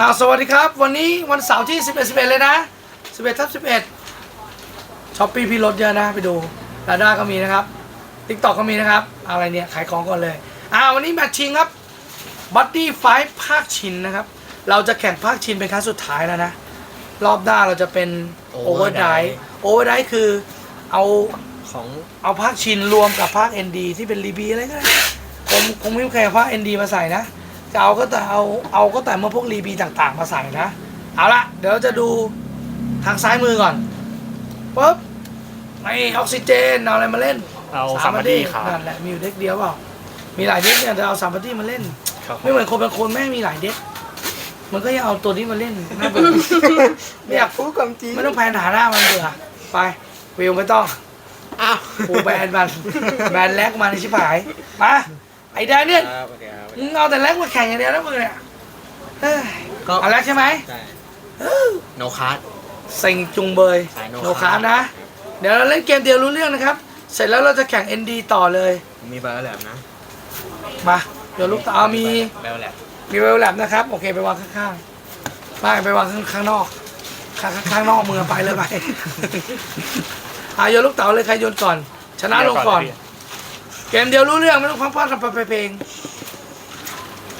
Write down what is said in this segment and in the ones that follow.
อ่าสวัสดีครับ วันนี้วันเสาร์ที่ 11 11 เลยนะ 11ทับ11ช้อปปี้พี่รถเยอะนะ ไปดูลาด้าก็มีนะครับ t ิ k t o k ก็มีนะครับ อะไรเนี่ย ขายของก่อนเลยอ่าวันนี้แมตช์ชิงครับบัตตี้ไฟภาคชินนะครับ เราจะแข่งภาคชินเป็นครั้งสุดท้ายแล้วนะ รอบหน้าเราจะเป็นโอเวอร์ได Overdrive โอเวอร์ไดคือเอาของเอาภาคชินรวมกับภาค ND ที่เป็นรีบีอะไรก็ได้คงคงไม่มีใครเอาภาค ND มาใส่นะ จะเอาก็แต่เอาเอาก็แต่เมื่อพวกรีบีต่างๆ มาใส่นะ เอาละเดี๋ยวเราจะดูทางซ้ายมือก่อนปุ๊บไอออกซิเจนเอาอะไรมาเล่นเอาสามบัดดี้ครับนั่นแหละมีอยู่เด็กเดียวเปล่ามีหลายเด็กเนี่ยจะเอาสามบัดดี้มาเล่นครับผไม่มเหมือนคนบางคนแม่งมีหลายเด็กมันก็ยังเอาตัวนี้มาเล่นน่าเบื่อไม่อยากพูดความจริงไม่ต้องแพนหาหน้ามันเบื่อไปวิวไม่ต้องอ้าวกูแบนมันแบนแลกมันชิบหายมา ไอ้แดนเนี่ยครับโอเคครับมึงเอาแต่แลกมาแข่งอย่างเดียวนะมึงเนี่ยเอ้ยก็เอาแลกใช่ไหมใช่โนคาร์ด เซ็งจุงเบยสาย no โนคาร์นะ เดี๋ยวเราเล่นเกมเดียวรู้เรื่องนะครับ เสร็จแล้วเราจะแข่ง ND ต่อเลย มีเบอร์แหลมนะมา เดี๋ยวลูกตาเอามีเบอร์แหลมมีเวลแลบนะครับ โอเคไปวางข้างๆไม่ไปวางข้างข้างนอก ข้างข้างนอกมือไปเลยไป อาโยนลูกเต๋าเลยใครโยนก่อน ชนะลงก่อน เกมเดียวรู้เรื่องไม่ต้องพังพลาดทำไปเพลง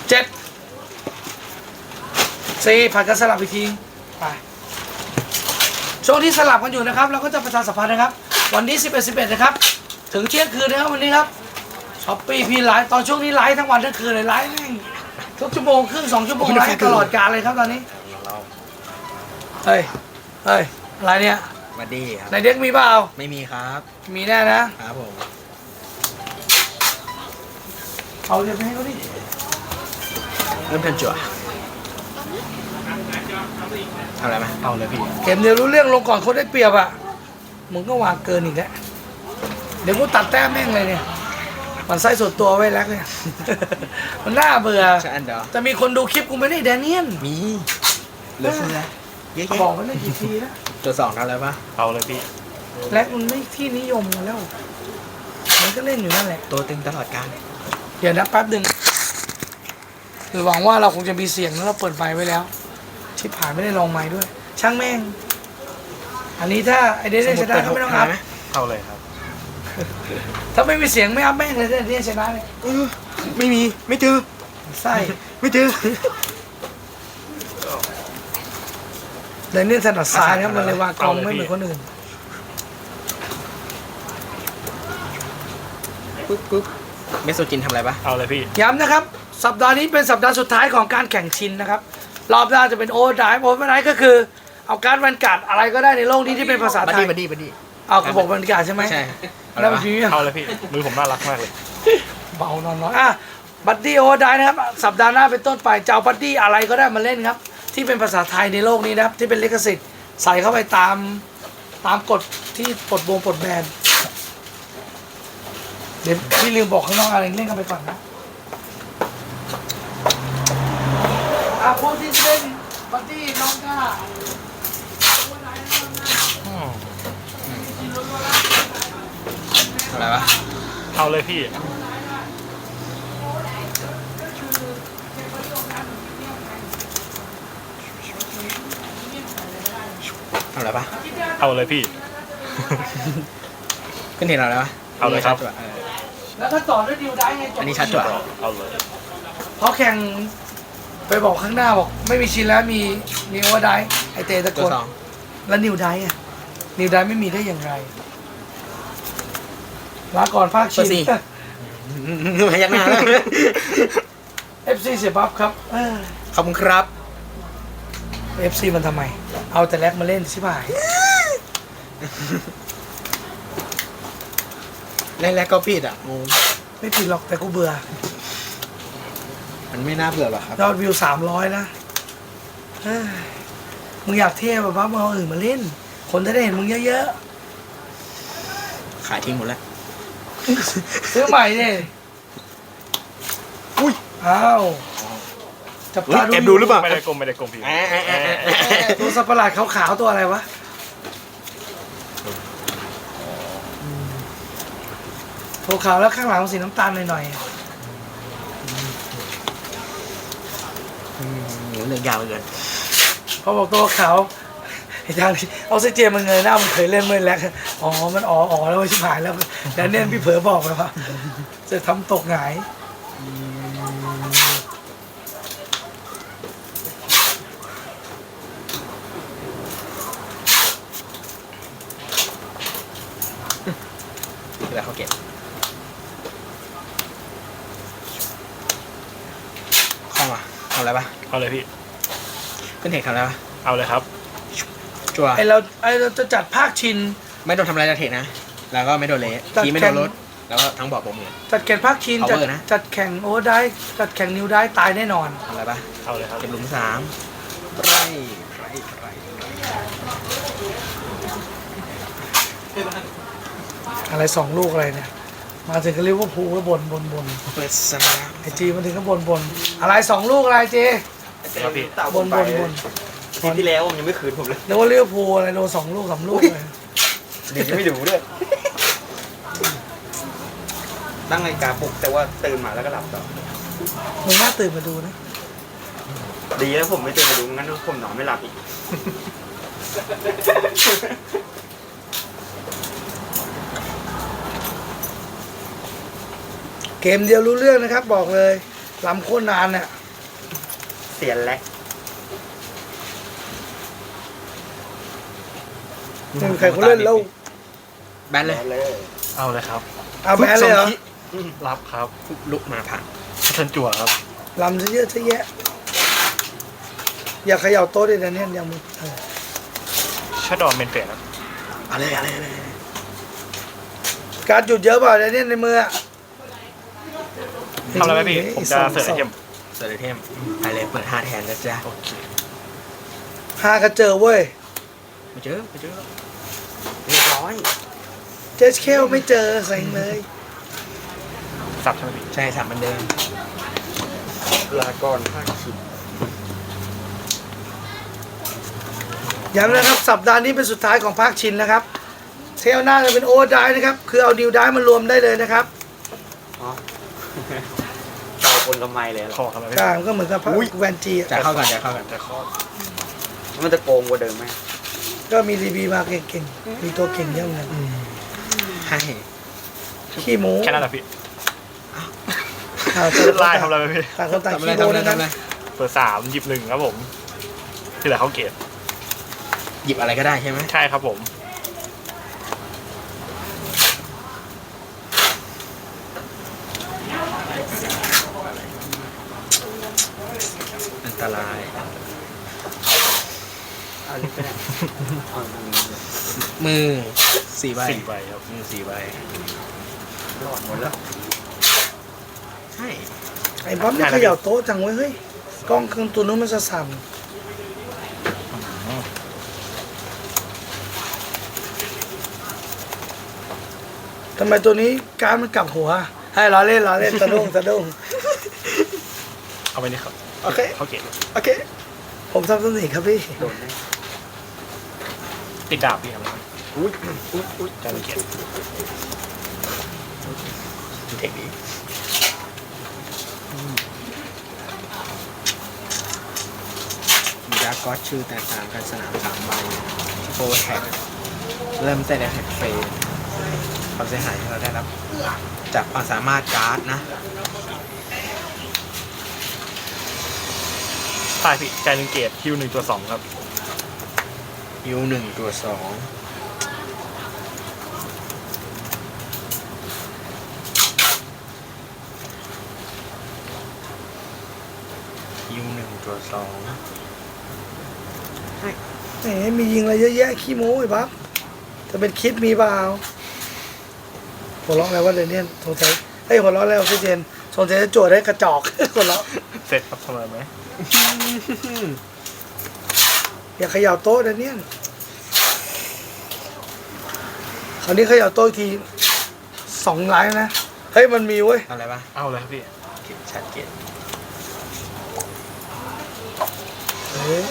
เจ็ดสี่ผัดกันสลับอีกทีไปช่วงที่สลับกันอยู่นะครับ เราก็จะประชาสัมพันธ์นะครับ วันนี้11 11 นะครับ ถึงเที่ยงคืนนะครับวันนี้ครับช้อปปี้พี่ไลฟ์ตอนช่วงนี้ไลฟ์ทั้งวันทั้งคืนเลยไลฟ์แม่งทุกชั่วโมงครึ่งสองชั่วโมงไลฟ์ตลอดการเลยครับตอนนี้เราเฮ้ยเฮ้ยอะไรเนี่ยบัดดี้ครับในเด็กมีเปล่าไม่มีครับ มีแน่นะครับผม เอาเดี๋ยวไปให้เขาดิเริ่มทันจั่วทำอะไรไหมเอาเลยพี่เกมเดียวรู้เรื่องลงก่อนคนได้เปรียบอะ มึงก็วางเกินอีกแล้ว เดี๋ยวกูตัดแต้มแม่งเลยเนี่ย มันไส้ส่วนตัวไว้แล้วเนี่ย มันน่าเบื่อใช่อันเดียวจะมีคนดูคลิปกูไม่ได้แดเนียนมีเหลือเฟือเยอะบอกแยะมันได้กี่ทีแล้ว ตัวสองทำอะไรปะเอาเลยพี่ แล็กมันไม่ที่นิยมกันแล้ว มันก็เล่นอยู่นั่นแหละ ตัวตึงตลอดการ เดี๋ยวนะแป๊บหนึ่งคือหวังว่าเราคงจะมีเสียงแล้วเราเปิดไมค์ไว้แล้ว ชิบหายไม่ได้ลองไมค์ด้วย ช่างแม่ง อันนี้ถ้าไอเดนชนะก็ไม่ต้องอัพไหมเอาเลยครับ ถ้าไม่มีเสียงไม่อัพแม่งเลยเนี่ยชนะเนี่ยเออไม่มีไม่เจอไส้ไม่เจอเดนนี่ถนัดซ้ายนะครับมันเลยวางกองไม่เหมือนคนอื่น ปุ๊บปุ๊บ เมสโซจินทำอะไรปะเอาเลยพี่ ย้ำนะครับ สัปดาห์นี้เป็นสัปดาห์สุดท้ายของการแข่งชินนะครับ รอบหน้าจะเป็นโอเวอร์ไดฟ์โอเวอร์ไดฟ์ก็คือ เอาการดแวนการ์ดอะไรก็ได้ในโลกนี้ที่เป็นภาษาบัดไทดี้ยบัดดี้บัดดี้ เอากระบอกแวนการ์ดใช่ไหมใช่แล้วมันพรีเมียมเอาเลยพี่ มือผมน่ารักมากเลย เบานอนน้อยอะบัดดี้โอเวอร์ไดฟ์นะครับ สัปดาห์หน้าเป็นต้นไปจะเอาบัดดี้อะไรก็ได้มาเล่นครับ ที่เป็นภาษาไทยในโลกนี้นะครับที่เป็นลิขสิทธิ์ใส่เข้าไปตามตามกฎที่ปลดวงปลดแบน เดี๋ยวพี่ลืมบอกข้างนอกอะไรเล่นกันไปก่อนนะอะพวกที่เล่นบัดดี้น้องก้าทำอะไรปะเอาเลยพี่ ทำอะไรปะเอาเลยพี่ ขึ้นเห็นอะไรปะเอาเลยครับชัดจั่วออ แล้วถ้าต่อด้วยดิวได้ไงจบอันนี้ชัดจั่วเอาเลยเพราะแข่งไปบอกข้างหน้าบอก ไม่มีชินแล้วมีมีโอเวอร์ไดฟ์ไอเตตะโกตัวนสองแล้วนิวไดฟ์อะนิวไดฟ์ไม่มีได้อย่างไรลาก่อนภาคชิตัวนสี่ พยักหน้าแล้วเอฟซีเสียบัฟครับเออ ขอบคุณครับเอฟซีมันทำไม เอาแต่แรกมาเล่นใช่ป่ะ แรกๆก็ผิดอะงงไม่ผิดหรอกแต่กูเบื่อ มันไม่น่าเบื่อหรอกครับ ยอดวิวสามร้อยนะเอ้ยมึงอยากเท่แบบว่ามึงเอาอื่นมาเล่น คนจะได้เห็นมึงเยอะขายทิ้งหมดแล้ว ๆ ซื้อใหม่เนี่ยอุ้ย อ้าวจับตาดูแอบดูหรือเปล่า ไม่ได้กลมไม่ได้กลมพี่แอะแอะแอะแอะเอ๊ะตัวสัตว์ประหลาดขาวๆตัวอะไรวะ ขาวแล้วข้างหลังสีน้ำตาลหน่อยๆอืมเรื่องยาวเหลือเกินเขาบอกตัวขาวไอ้ทางออกซิเจนมันเงยหน้ามันเคยเล่นเมื่อแรกอ๋อ มันอ๋ออ๋อแล้วชิบหายแล้วแล้วเนี่ยพี่เผลอบอกไปว่าจะทำตกหงายเวลาเขาเก็บเข้ามาทำ อะไรปะเอาเลยพี่ ขึ้นเทคทำอะไรปะเอาเลยครับ จั่วไอเราไอเราจะจัดภาคชิน ไม่โดนทำอะไรจากเทคนะ แล้วก็ไม่โดนเละจัดทีไม่แข่โดงนรถ แล้วก็ทั้งบอกผมเลยจัดแข่งภาคชิน จัด Power นะ จัดแข่งโอ้ได้ จัดแข่งนิวได้ตายแน่นอน ทำอะไรปะเอาเลยครับเก็บหลุมสามไรไรไรอะไรสองลูกอะไรเนี่ย มาถึงก็เรียกว่าพูก็บนบนบนเปิดสนามไอจีมันถึงก็บนบนอะไรสองลูกอะไรเจครับพี่บนบนบนทีที่แล้วผมยังไม่คืนผมเลยนึกว่าเรียกว่าพูอะไรโดนสองลูกสามลูกเลยเดี๋ยวจะไม่ดูด้วยตั้งนาฬิกาปลุกแต่ว่าตื่นมาแล้วก็หลับต่อมึงน่าตื่นมาดูนะ ดีแล้วผมไม่ตื่นมาดูงั้นผมนอนไม่หลับอีก เกมเดียวรู้เรื่องนะครับ บอกเลยลำโคตรนานเนี่ยเสียนแลกไม่มีใครเขาเล่นแล้วแบนเลยเลยเอาเลยครับเอาแพ้เลยเหรอรับครับลุกมาผ่านเชิญจั่วครับ ลำซะเยอะซะแยะ อย่าเขย่าโต๊ะดินะเนี่ยยังมึงเออชัดดอนเป็นเฟสครับ อะไรอะไรอะไรการดหยุดเยอะเปล่าเนี่ยในมืออะ ทำอะไรไหมพี่ ผมจะเสิร์ฟไอเทมเซอร์เทมไปเลยเปิดห้าแทนนะจ๊ะโอเคหาก็เจอเว้ยไม่เจอไม่เจอเรียบร้อยเจสเคลไม่เจอเซ็งเลย สับใช่ไหมพี่ใช่สามเหมือนเดิมลาก่อนภาคชินย้ำนะครับ สัปดาห์นี้เป็นสุดท้ายของภาคชินนะครับ เทลหน้าจะเป็นโอเวอร์ไดร์นะครับ คือเอาดิวได้มารวมได้เลยนะครับอ๋อ เต่าคนกำไมเลยเหรขออครับกลางก็เหมือนกับแวนจีจะเข้ากันจะเข้ากันแต่ขอมันจะโกงกว่าเดิมไหมก็มีรีบีมาเก่งๆ มีตัวเก่งเยอะเหมือนกันให้ขี้หมูแค่นั้นแหละพี่ข่าวไล่ทำอะไรไหมพี่ต่างคนต่างทำอะไรขี้โดทำอะไรนะครัทำอะไรบเปิดสามหยิบหนึ่งครับผมที่เหลือเขาเกตหยิบอะไรก็ได้ใช่ไหมใช่ครับผม ตราย เอาลิฟต์ไปไหนเอาอันนี้เลยมือสี่ใบสี่ใบครับมือสี่ใบรอดหมดแล้วใช่ไอ้บ๊อบนี่เขย่าโต๊ะจังเว้ยเฮ้ยกล้องเครื่องตัวนู้นมันจะสั่นทำไมตัวนี้การดมันกลับหัว ให้ล้อเล่นล้อเล่นสะดุ้งสะดุ้ง เอาไปนี่ครับ โอเค เขาเกตโอเค ผมทำสนิทครับพี่ โดนไหมติดดาบพี่ครับอุ้ยอุ้ยอุ้ยจานเกตเทคนิคมีดาร์กอสชื่อแตกต่างกันสนามสามใบโฟแท็กเริ่มแต่ในแท็กเฟสความเสียหายที่เราได้รับ จากความสามารถการ์ดนะ ใช่พี่จานหนึ่งเกตคิวหนึ่งตัวสองครับ ยูหนึ่งตัวสองยูหนึ่งตัวสองแหมมียิงอะไรเยอะแยะขี้โม้ไอ้บ๊อบจะเป็นคิดมีเปล่าหัวเราะอะไรวะเดนเนียนสงสัยเฮ้ยหัวเราะอะไรออกซิเจนสงสัยจะโจทย์ให้กระจอก หัวเราะเสร็จครับทำอะไรไหม อย่าเขย่าโต๊ะเดนเนียนคราวนี้เขย่าโต๊ะอีกทีสองไลน์นะ เฮ้ยมันมีเว้ยทำอะไรปะเอาเลยครับพี่เก็บชัดเก็บเฮ้ย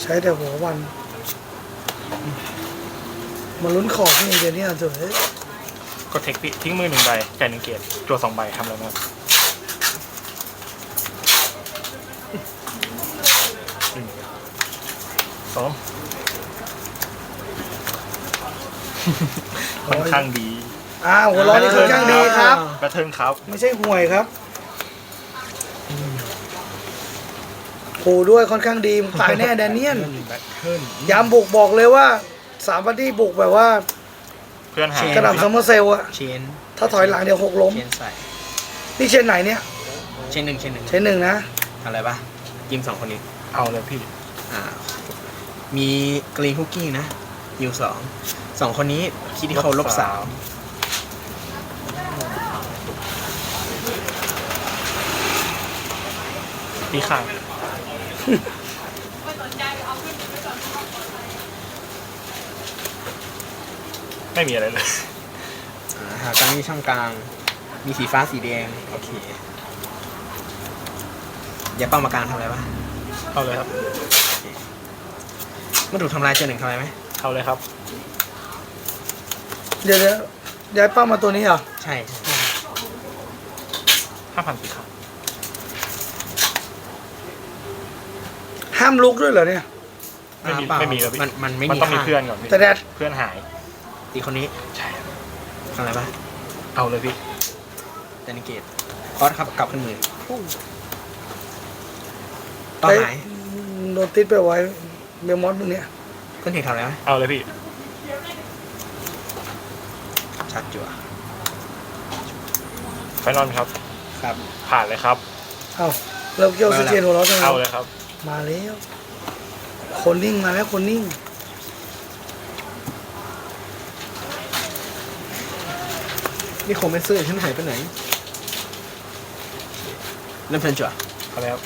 ใช้แต่หัววันมาลุ้นของนี่เดี๋ยวนี้อะเถอะเฮ้ย กดเทคพี่ทิ้งมือหนึ่งใบจ่ายหนึ่งเกียรตัวสองใบทำอะไรบ้างหนึ่งสองค่อนข้างดีอ่าหัวเร้อนนี่ค่อนข้างดีครับแบทเทิลครับ ไม่ใช่ห่วยครับโหด้วยค่อนข้างดีมึงตายแน่แดเนียนแบทเทิลยามบุกบอกเลยว่าสามวันที่บุกแบบว่า เพื่อนหายกระหน่ำซัมเมอร์เซลอะเชนถ้าถอยหลังเดี๋ยวหกล้ม เชนใส่นี่เชนไหนเนี่ย เชนหนึ่งเชนหนึ่งเชนหนึ่งนะ อะไรปะยิมสองคนนี้ เอาเลยพี่ อ่า มีกรีนคุกกี้นะยิวสองสองคนนี้คิดที่เขาลบสามพี่ข้าง ไม่มีอะไรเลย อ่าหากลางมีช่องกลาง มีสีฟ้าสีแดง โอเคอย่าเป้ามากลางทำอะไรปะเอาเลยครับ เมื่อถูกทำลายเจอหนึ่งทำอะไรไหมเอาเลยครับ เดี๋ยวเดี๋ยวย้ายเป้ามาตัวนี้เหรอใช่ใช่ ห้าพันสี่ครับ ห้ามลุกด้วยเหรอเนี่ย ไม่มีอ่าเปล่าไม่มีครับพี่ มันมันไม่มันมีต้องมีค่า เพื่อนก่อนพี่แต่แดดเพื่อนหาย ตีคนนี้ใช่ทำอะไรปะเอาเลยพี่เดนิเกตคอสครับกลับขึ้นมือต้องหายโดนติดไปไว้เบลมอสมึงเนี่ยขึ้นเทคทำอะไรไหมเอาเลยพี่ชัดจั่วไฟนอลครับ ครับ ผ่านเลยครับ เอาเริ่มเกี่ยวซิเจนหัวเราะจังเอาเลเลยยครับ มาแล้ว คนนิ่งมาแล้วคนนิ่ง นี่คงไม่ซื้อฉันหายไปไหนเริ่มเทิร์นจั่วเอาเลยครับ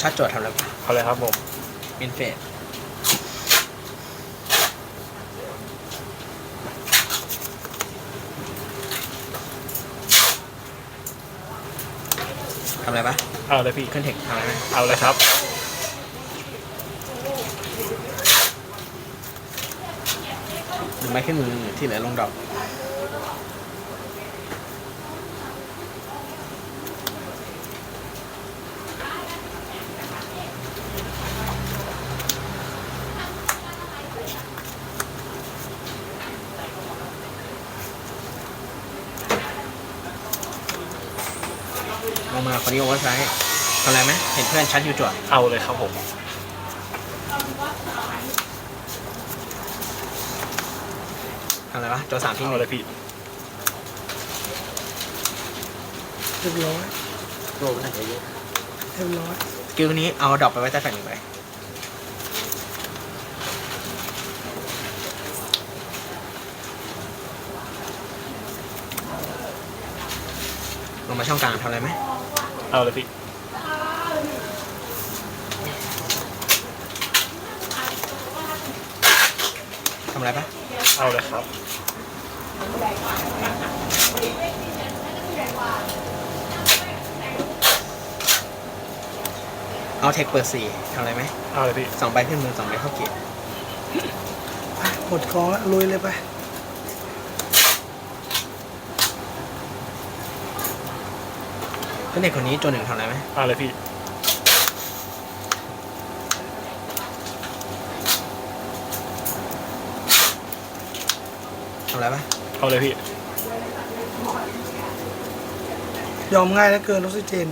ชัดจั่วทำอะไรปะเอาเลยครับผมเป็นเฟส อะไรปะเอาเลยพี่ขึ้นเทคทำอะไรไหมเอาเลยครับหนึ่งไม้ขึ้นมือที่เหลือลงดอกาคนนี้โอเวอร์ไซส์ทำอะไรไหมเห็นเพื่อนชัดอยู่จั่วเอาเลยครับผม ทำอะไรวะจั่วสามทิ้งเอาเลเลยยพี่เรียบร้อยโลน่าจะเยอะเรียบร้อยสกิลนี้เอาดอกไปไว้ใต้แผ่นหนึ่งไปลงมาช่องกลางทำอะไรไหม เอาเลยพี่ทำอะไรปะเอาเลยครับ เอาเทคเปิดสี่ทำอะไรไหมเอาเลยพี่ สองใบขึ้นมือสองใบเข้าเกียร์ไปหมดกองแล้วลุยเลยไป เพื่อนเด็กคนนี้ตัวหนึ่งทำอะไรไหมเอาเลยพี่ ทำอะไรปะเอาเลยพี่ ยอมง่ายเหลือเกินออกซิเจน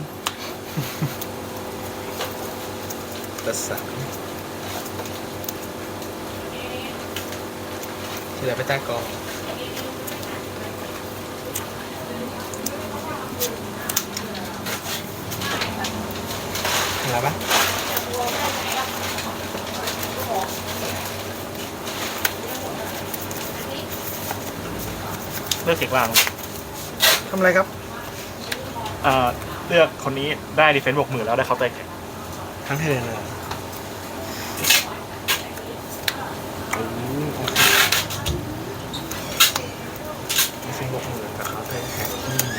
เปิดสามที่เหลือไปใต้กอง ทำอะไรปะเลือกเทคล่างทำอะไรครับอ่าเลือกคนนี้ได้ดีเฟนซ์บวกหมื่นแล้วได้เคาน์เตอร์แข่งทั้งไทยเลยเหรออืมโอเคมีสิ่งบกมือกับเขาไทยแข่งอืม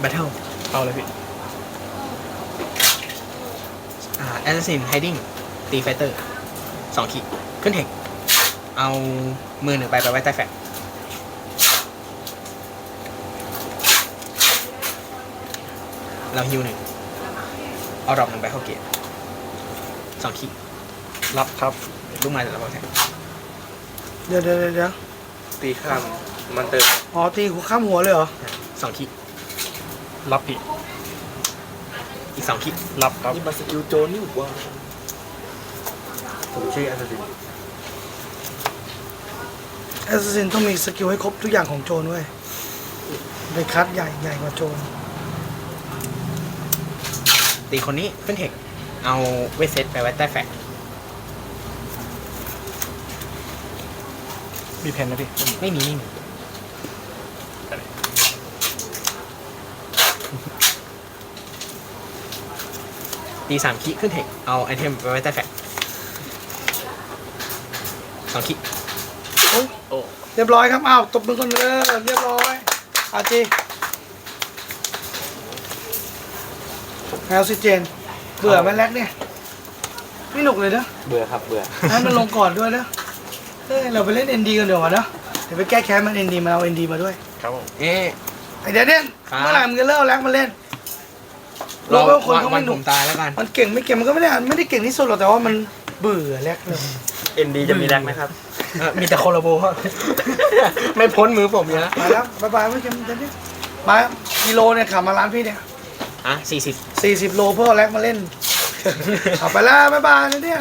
แบทเทิล เอาเลยพี่อ่าแอสซินไฮดิ้งตีไฟเตอร์สองขีดขึ้นเทคเอามือหนึ่งใบไปไว้ใต้แฟลชเราฮิวหนึ่งเอาดรอปหนึ่งไปเข้าเกตสองขีดรับครับลูกไม้แต่ละบอลแทนเดี๋ยวเดี๋ยวเดี๋ยวเดี๋ยวตีข้ามมันเติมอ๋อตีหัวข้ามหัวเลยเหรอสองขีด รับพี่อีกสองขีดรับครับนี่มันสกิลโจนนี่หว่าผมชื่อแอสซินแอสซินต้องมีสกิลให้ครบทุกอย่างของโจรด้วยเป็นคัดใหญ่ใหญ่กว่าโจรตีคนนี้ขึ้นเทคเอาเวทเซตไปไว้ใต้แฟลชมีเพนนะพี่ ไม่มีไม่มี ตีสามขีดขึ้นเทคเอาไอเทมไปไว้ใต้แฟลชสองขีดโอ้ยโอ้เรียบร้อยครับอ้าวตบมือก่อนเออเรียบร้อยอาจีแอลซิเจน เบื่อไหมแล็กเนี่ย ไม่หนุกเลยนะเบื่อครับเบื่อให้มันลงก่อนด้วยนะเอ้ยเราไปเล่นเอ็นดีกันเดี๋ยวานะเดี๋ยวไปแก้แค้นมันเอ็นดีมาเอาเอ็นดีมาด้วยครับผมเอ๊ะ ไอเดนเนี่ยครับ เมื่อไหร่มึงจะเลิกเอาแล็กมาเล่น รอรู้ว่าคนวันเขาวัไม่นหนุผกมตายแล้วกันมันเก่งไม่เก่งมันก็ไม่ได้ไม่ได้เก่งที่สุดหรอกแต่ว่ามันเบื่อแล็กเลยเอ็นดีจะมีแรงไหมครับเอ่อมีแต่โคโลโบไม่พ้นมือผมอยู่แล้วมาแล้วบายบายไม่เก่งเดนเนี่ยมากิโลเนี่ยขับมาร้านพี่เนี่ยอะสี่สิบ สี่สิบโลเพื่อเอาแล็กมาเล่นเอาไปแล้วบายบายเดนเนี่ย